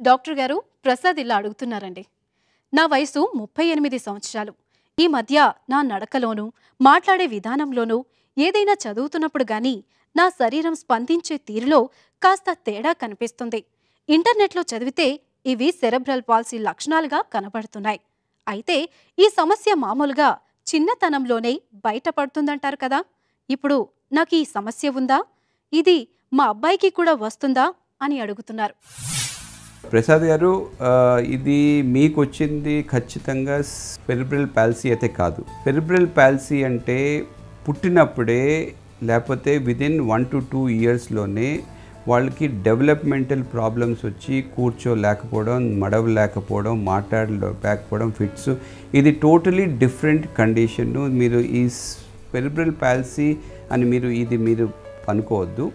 Doctor గారు ప్రసాద్ ఇలా అడుగుతున్నారండి. నా వయసు ముప్పై ఎనిమిది సంవత్సరాలు. ఈ మధ్య నా నడకలోనూ మాట్లాడే విధానంలోనూ ఏదైనా చదువుతున్నప్పుడు గాని నా శరీరం స్పందించే తీరులో కాస్త తేడా కనిపిస్తుంది. ఇంటర్నెట్లో చదివితే ఇవి సెరబ్రల్ పాలసీ లక్షణాలుగా కనబడుతున్నాయి. అయితే ఈ సమస్య మామూలుగా చిన్నతనంలోనే బయటపడుతుందంటారు కదా! ఇప్పుడు నాకు ఈ సమస్య ఉందా? ఇది మా అబ్బాయికి కూడా వస్తుందా? అని అడుగుతున్నారు. ప్రసాద్ గారు ఇది మీకు వచ్చింది ఖచ్చితంగా పెరిబ్రల్ పాలసీ అయితే కాదు. పెరిబ్రల్ పాలసీ అంటే పుట్టినప్పుడే లేకపోతే విదిన్ వన్ టు టూ ఇయర్స్లోనే వాళ్ళకి డెవలప్మెంటల్ ప్రాబ్లమ్స్ వచ్చి కూర్చోలేకపోవడం మడవలేకపోవడం మాట్లాడలేకపోవడం ఫిట్స్ ఇది టోటలీ డిఫరెంట్ కండిషన్ మీరు ఈ పెరిబ్రల్ పాలసీ అని మీరు ఇది మీరు అనుకోవద్దు.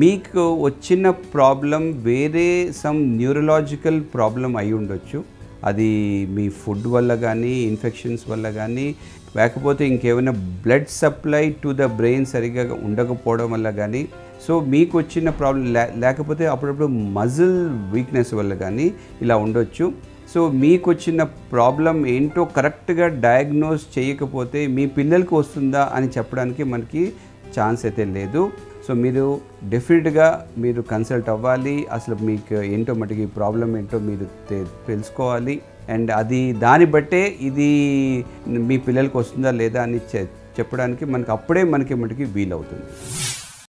మీకు వచ్చిన ప్రాబ్లం వేరే సమ్ న్యూరలాజికల్ ప్రాబ్లం అయి ఉండొచ్చు. అది మీ ఫుడ్ వల్ల కానీ ఇన్ఫెక్షన్స్ వల్ల కానీ లేకపోతే ఇంకేమైనా blood supply to the brain సరిగ్గా ఉండకపోవడం వల్ల కానీ సో మీకు వచ్చిన ప్రాబ్లం లేకపోతే అప్పుడప్పుడు మజిల్ వీక్నెస్ వల్ల కానీ ఇలా ఉండొచ్చు. సో మీకు వచ్చిన ప్రాబ్లం ఏంటో కరెక్ట్గా డయాగ్నోస్ చేయకపోతే మీ పిల్లలకు వస్తుందా అని చెప్పడానికి మనకి ఛాన్స్ అయితే లేదు. సో మీరు డెఫినెట్గా మీరు కన్సల్ట్ అవ్వాలి. అసలు మీకు ఏంటో మటుకి ప్రాబ్లం ఏంటో మీరు తె- తెలుసుకోవాలి. అండ్ అది దాన్ని బట్టే ఇది మీ పిల్లలకి వస్తుందా లేదా అని చె- చెప్పడానికి మనకు అప్పుడే మనకి మటుకి వీలవుతుంది.